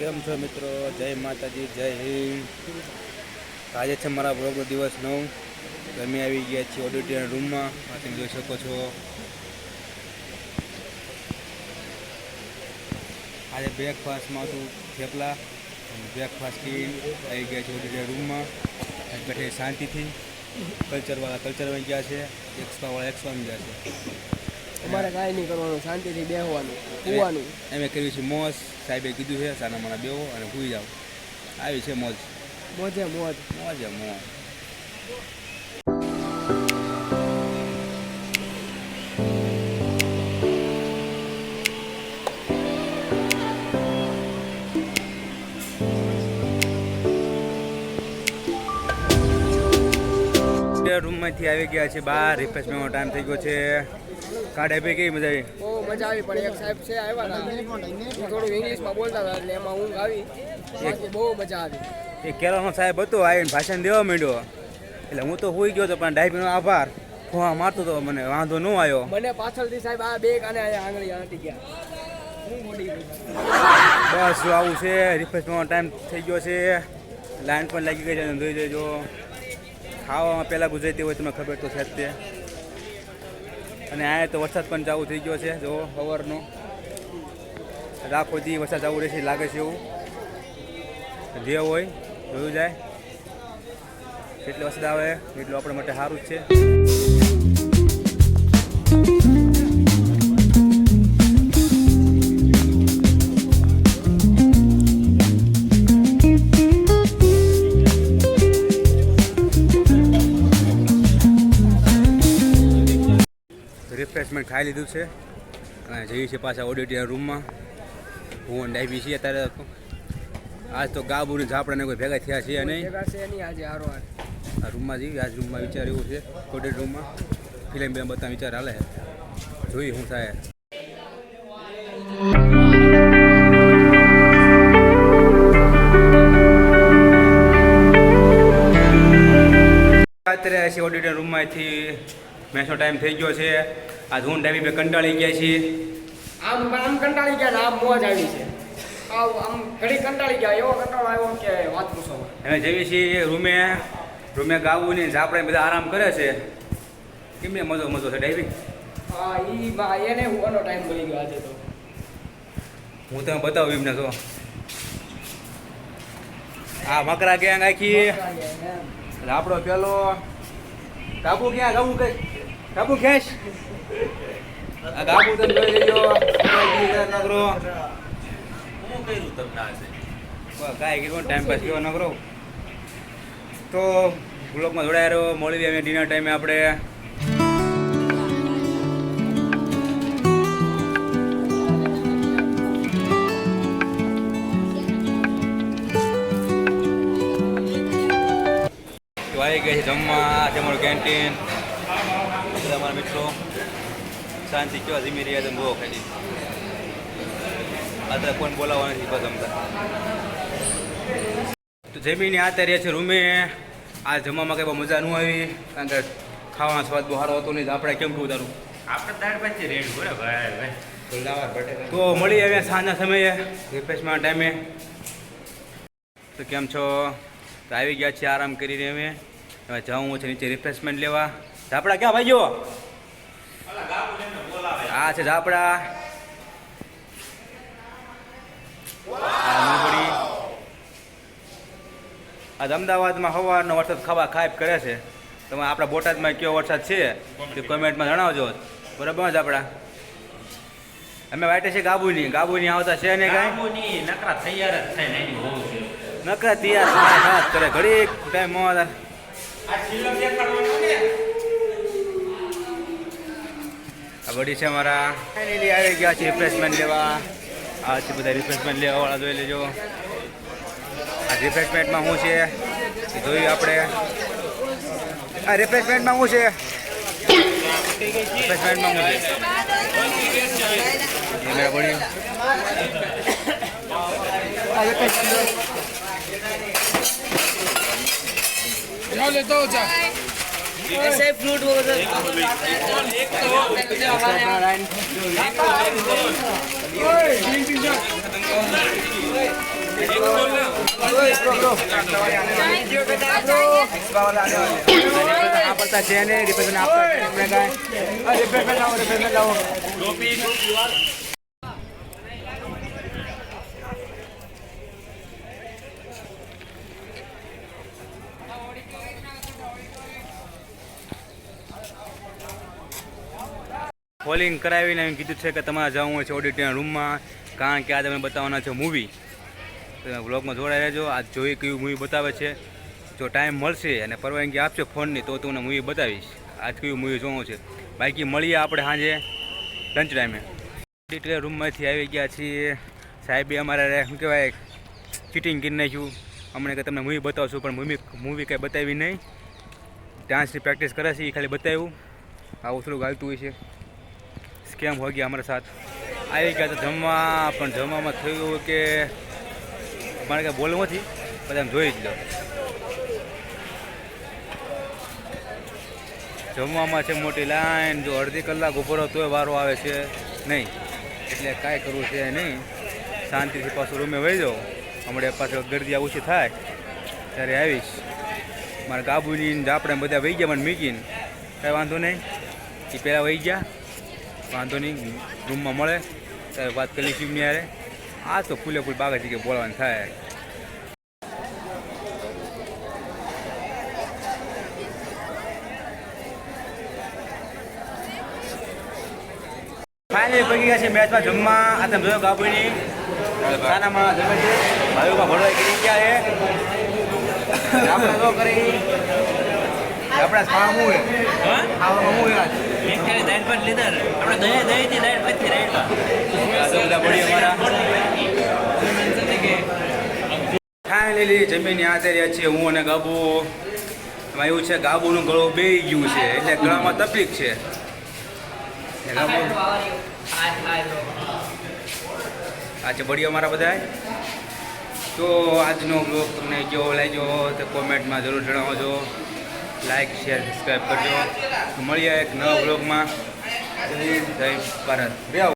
કેમ છો મિત્રો? જય માતાજી જય હિન્દ. આજે છે મારા બરોબર દિવસ નવ. અમે આવી ગયા છીએ ઓડિટોરિયમ રૂમમાં આ તમે જોઈ શકો છો. આજે બ્રેકફાસ્ટમાં હતું થેપલા. બ્રેકફાસ્ટ કરી આવી ગયા છે ઓડિટોરિયમ રૂમમાં બેઠે શાંતિથી કલ્ચરવાળા કલ્ચરમાં ગયા છે. એક્સપાવાળા એક્સપામાં ગયા છે. અમારે કાંઈ નહીં કરવાનું શાંતિથી બેસવાનું કૂવાનું એમ કર્યું છે મોજ. સાહેબે કીધું છે સાના માના બેવો અને ભૂઈ જાઓ. આવી છે મોજ. મોજે મોજ. મોજે મોજ. રૂમમાંથી આવી ગયા છે બહાર. રિફ્રેશમેન્ટનો ટાઈમ થઈ ગયો છે. કાર્ડ આપી કેવી મજા આવી? બહુ મજા આવી પણ એક સાહેબ છે આવ્યા હતા થોડું ઇંગ્લિશમાં બોલતા હતા એટલે એમાં ઊંઘ આવી. બહુ મજા આવી. એ કેરળનો સાહેબ હતો આવીને ભાષણ દેવા માંડ્યો. એટલે હું તો હોઈ ગયો હતો પણ ડાયબીનો આભાર. ફોવા મારતો હતો મને વાંધો ન આવ્યો. મને પાછળથી સાહેબ આ બે કાને આંગળી આંટી ગયા. બસ જો આવું છે રિફ્રેશમેન્ટનો ટાઈમ થઈ ગયો છે. લાઈન પણ લાગી ગઈ છે જોઈ લેજો. ખાવામાં પહેલાં ગુજરાતી હોય તમને ખબર તો છે જ તે. અને આ તો વરસાદ પણ ચાલુ થઈ ગયો છે, જો સવારનો રાખો દી વરસાદ ચાલુ રહેશે લાગે છે એવું. જે હોય, જોયું જાય. જેટલો વરસાદ આવે, એટલું આપણા માટે સારું જ છે. રિફ્રેશમેન્ટ ખાઈ લીધું છે. અને જઈએ છીએ પાછા ઓડિટિયા રૂમમાં હું અને ડાયબી છીએ અત્યારે આજ તો ગાબુ ને ઝાપડાને કોઈ ભેગા થયા છે નહીં આ રૂમમાં જઈએ આજ રૂમમાં વિચાર એવું છે ઓડિટ રૂમમાં ફિલ્મ બે બધા વિચાર હાલે જોઈ જોઈએ શું થાય અત્યારે છે ઓડિટર રૂમમાંથી મેચનો ટાઈમ થઈ ગયો છે. આ ધૂન ડાબી બે કંટાળી ગયા છીએ. આમ આમ કંટાળી ગયા આમ મોજ આવી છે. આવ આમ ઘડી કંટાળી ગયા એવો કંટાળો આવ્યો કે વાત પૂછો અમે જઈએ છીએ રૂમે રૂમે ગાવું ને ઝાપડા બધા આરામ કરે છે. કેમને મજો મજો છે ડાઈવિંગ હા ઈ બા એને હુવાનો ટાઈમ મળી ગયો આજે તો. હું તમે બતાવું એમને તો. આ મકરા ગેંગ આખી આપણો પેલો કાબુ ક્યાં ગાવું કઈ કાબુ ખેંચ આ ગાબુ તમે જોઈ લેજો. નગરો હું કર્યું તમને આજે કાંઈ કીધું ટાઈમ પાસ કેવો નગરો? તો બ્લોગમાં જોડાયા રહ્યો મળી અમે ડિનર ટાઈમે આપણે. આવી ગઈ છે જમવા. છે અમારું કેન્ટીન બધા અમારા મિત્રો? શાંતિ કયો ધીમી રહ્યા તમે બહુ ખાલી. અત્યારે કોણ બોલાવવા નથી બસ જમતા તો. જમીને આ રહ્યા છે રૂમે. આ જમવામાં કંઈ બહુ મજા ન આવી કારણ કે ખાવાનો સ્વાદ બહુ સારો હતો નહીં તો આપણે કેમ કહું તારું આપણે દાળ પછી રેડ ભાઈ ભાઈ. તો મળી હવે સાંજના સમયે રિફ્રેશમેન્ટ ટાઈમે તો કેમ છો? તો આવી ગયા છીએ આરામ કરીને અમે. હવે જવું છે નીચે રિફ્રેશમેન્ટ લેવા. ઝાપડા ક્યાં ભાઈઓ આ છે ઝાપડા. આજ અમદાવાદમાં સવારનો વરસાદ ખાવા ખાઈપ કરે છે. તમે આપણા બોટાદમાં કયો વરસાદ છે તે કોમેન્ટમાં જણાવજો. બરાબર જ આપણા અમે વાટે છે ગાબુની ગાબુની આવતા છે ને કાંઈ? નકરા તૈયાર જ થાય ને નકરા તૈયાર કરે. ઘડી ટાઈમ મોડા વડી છે મારા ફાઇનલી આવી ગયા છે રિફ્રેશમેન્ટ લેવા. આજે બધા રિફ્રેશમેન્ટ લેવાવાળા, જોઈ લેજો. આ રિફ્રેશમેન્ટમાં શું છે? જોયું આપણે. આ રિફ્રેશમેન્ટમાં શું છે? રિફ્રેશમેન્ટમાં શું છે? મેળા પડ્યું આપણા फ्रूट આપતા છે ને રિપ્રેઝન્ટ આપતા છે એમને કાંઈ રિપ્રેઝન્ટ લાવો રિપ્રેઝન્ટ લાવો કોલિંગ કરાવીને એમ કીધું છે કે તમારે જવું છે ઓડિટના રૂમમાં કારણ કે આજે અમે બતાવવાના છે મૂવી બ્લોગમાં જોડાઈ રહેજો. આ જોઈ કયું મૂવી બતાવે છે. જો ટાઈમ મળશે અને પરવાનગી આપશે ફોનની, તો તમને મૂવી બતાવીશ. આજ કયું મૂવી જોવું છે. બાકી મળીએ આપણે સાંજે લંચ ટાઈમે ઓડિટર રૂમમાંથી આવી ગયા છીએ. સાહેબે અમારે શું કહેવાય ચીટિંગ કરી નાખ્યું. અમને કે તમને મૂવી બતાવશું, પણ મૂવી મૂવી કંઈ બતાવી નહીં. ડાન્સની પ્રેક્ટિસ કરે છે એ ખાલી બતાવ્યું. આવું થોડું ગાલતું હોય છે. સ્કેમ હો ગયા અમારા સાથ? આવી ગયા તો જમવા, પણ જમવામાં થયું કે મારે કાંઈ બોલવું નથી. બધા આમ જોઈ જ લો. જમવામાં છે મોટી લાઈન, જો અડધી કલાક ઊભો રહો તોય વારો આવે છે નહીં. એટલે કાંઈ કરવું છે નહીં. શાંતિથી પાછું રૂમે વહી જાઉં હમણાં પાછળ ગરદી ઓછી થાય. ત્યારે આવીશ. મારા ગાબુની આપણે બધા વહી ગયા મને મીકીને. કાંઈ વાંધો નહીં. એ પહેલાં વહી ગયા. વાંધો નહીં, રૂમમાં મળે. ત્યારે વાત કરી શિવની યારે આ તો ફૂલે ફૂલ બાગા જગ્યાએ બોલવાનું થાય. ફાઇનલી પગી ગયા છે મેચમાં જમવા. આ તમે જોયો ગાબુની ખાનામાં જમે છે. ભાઈઓમાં ગયા છે. આપણે ખાવાનું હોય ખાવાનું હોય આજ. આ તો બધા પડી અમારા ફાઇનલી જમીન યાદ રહ્યા છીએ હું અને ગાબુ. એમાં એવું છે ગાબુનું ગળું બે ગયું છે. એટલે ગળામાં તકલીફ છે. આજે આ છે બળી અમારા બધા તો આજનો બ્લોગ તમને કેવો લાગ્યો તો કોમેન્ટમાં જરૂર જણાવજો. લાઈક શેર સબસ્ક્રાઈબ કરજો મળીએ એક નવા બ્લોગમાં જય જય ભારત.